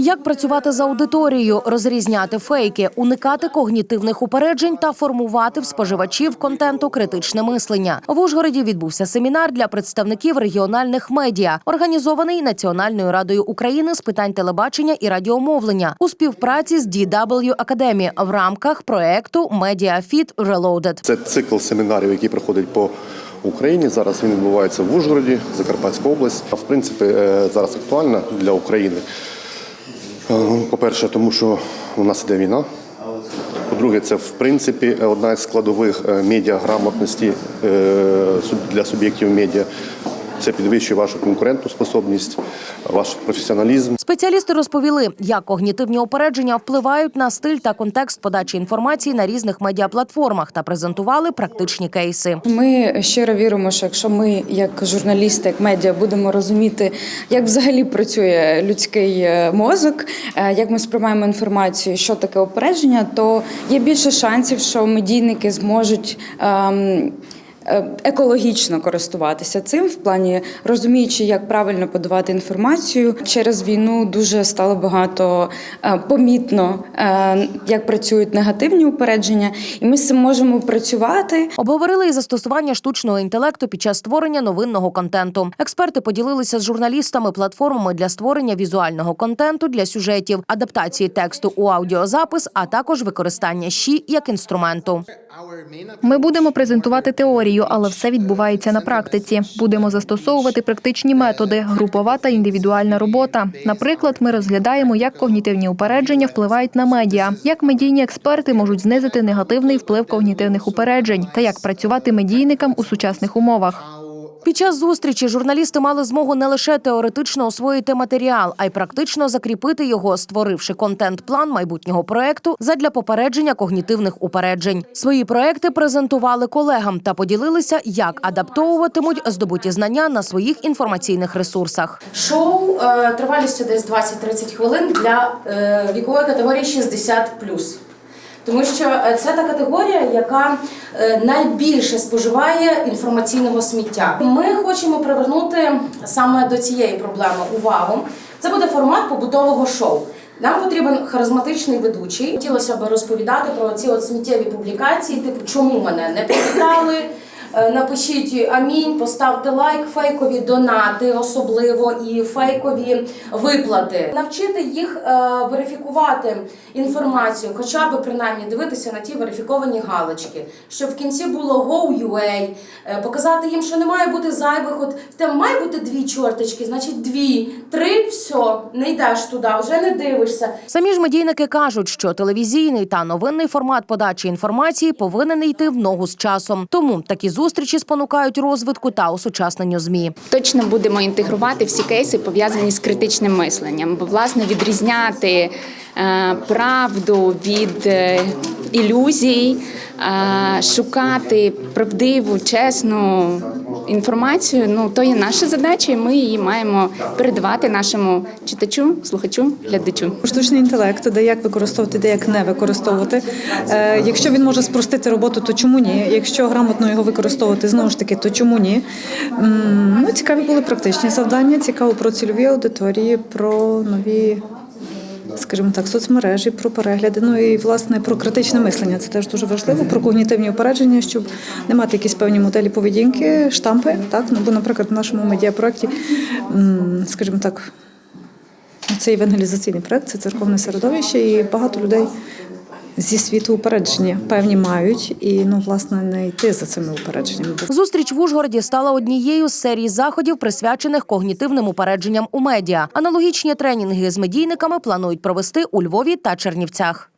Як працювати з аудиторією, розрізняти фейки, уникати когнітивних упереджень та формувати в споживачів контенту критичне мислення. В Ужгороді відбувся семінар для представників регіональних медіа, організований Національною радою України з питань телебачення і радіомовлення у співпраці з DW Academy в рамках проекту Media Fit Reloaded. Це цикл семінарів, який проходить по Україні. Зараз він відбувається в Ужгороді, Закарпатська область. А в принципі, е, зараз актуальна для України. Е, По-перше, тому що у нас іде війна. По-друге, це в принципі одна з складових е, медіаграмотності е, для суб'єктів медіа. Це підвищує вашу конкурентну способність, ваш професіоналізм. Спеціалісти розповіли, як когнітивні упередження впливають на стиль та контекст подачі інформації на різних медіаплатформах та презентували практичні кейси. Ми щиро віримо, що якщо ми, як журналісти, як медіа, будемо розуміти, як взагалі працює людський е, мозок, е, як ми сприймаємо інформацію, що таке опередження, то є більше шансів, що медійники зможуть. ем, Екологічно користуватися цим в плані розуміючи, як правильно подавати інформацію через війну, дуже стало багато е, помітно, е, як працюють негативні упередження, і ми з цим можемо працювати. Обговорили і застосування штучного інтелекту під час створення новинного контенту. Експерти поділилися з журналістами платформами для створення візуального контенту для сюжетів, адаптації тексту у аудіозапис, а також використання ЩІ як інструменту. Ми будемо презентувати теорію, але все відбувається на практиці. Будемо застосовувати практичні методи, групова та індивідуальна робота. Наприклад, ми розглядаємо, як когнітивні упередження впливають на медіа, як медійні експерти можуть знизити негативний вплив когнітивних упереджень та як працювати медійникам у сучасних умовах. Під час зустрічі журналісти мали змогу не лише теоретично освоїти матеріал, а й практично закріпити його, створивши контент-план майбутнього проекту задля попередження когнітивних упереджень. Свої проекти презентували колегам та поділилися, як адаптовуватимуть здобуті знання на своїх інформаційних ресурсах. Шоу е, тривалістю десь 20-30 хвилин для е, вікової категорії 60 Тому що е, це та категорія, яка е, найбільше споживає інформаційного сміття. Ми хочемо привернути саме до цієї проблеми увагу. Це буде формат побутового шоу. Нам потрібен харизматичний ведучий. Хотілося б розповідати про ці от сміттєві публікації, типу, чому мене не привітали. Е, Напишіть амінь, поставте лайк, фейкові донати, особливо і фейкові виплати. Навчити їх е, верифікувати інформацію, хоча б принаймні дивитися на ті верифіковані галочки, щоб в кінці було go.ua, е, показати їм, що не має бути зайвих. От тебе має бути дві чорточки, значить дві, три, все, не йдеш туди, вже не дивишся. Самі ж медійники кажуть, що телевізійний та новинний формат подачі інформації повинен йти в ногу з часом. Тому такі зустрічі спонукають розвитку та осучасненню змі. Точно будемо інтегрувати всі кейси пов'язані з критичним мисленням, бо власне відрізняти е, правду від е, ілюзій, е, шукати правдиву, чесну інформацію. Ну то є наша задача, і ми її маємо передавати нашому читачу, слухачу, глядачу. Штучний інтелект, де як використовувати, де як не використовувати. Е, якщо він може спростити роботу, то чому ні? Якщо грамотно його використовувати, знову ж таки, то чому ні? Ну, цікаві були практичні завдання, цікаво про цільові аудиторії, про нові. Скажімо так, соцмережі, про перегляди, ну і власне про критичне мислення. Це теж дуже важливо, про когнітивні упередження, щоб не мати якісь певні моделі поведінки, штампи. Так, ну бо, наприклад, в нашому медіапроекті, скажімо так, це евангелізаційний проект, це церковне середовище, і багато людей зі світу упередження певні мають, і ну власне не йти за цими упередженнями. Зустріч в Ужгороді стала однією з серій заходів, присвячених когнітивним упередженням у медіа. Аналогічні тренінги з медійниками планують провести у Львові та Чернівцях.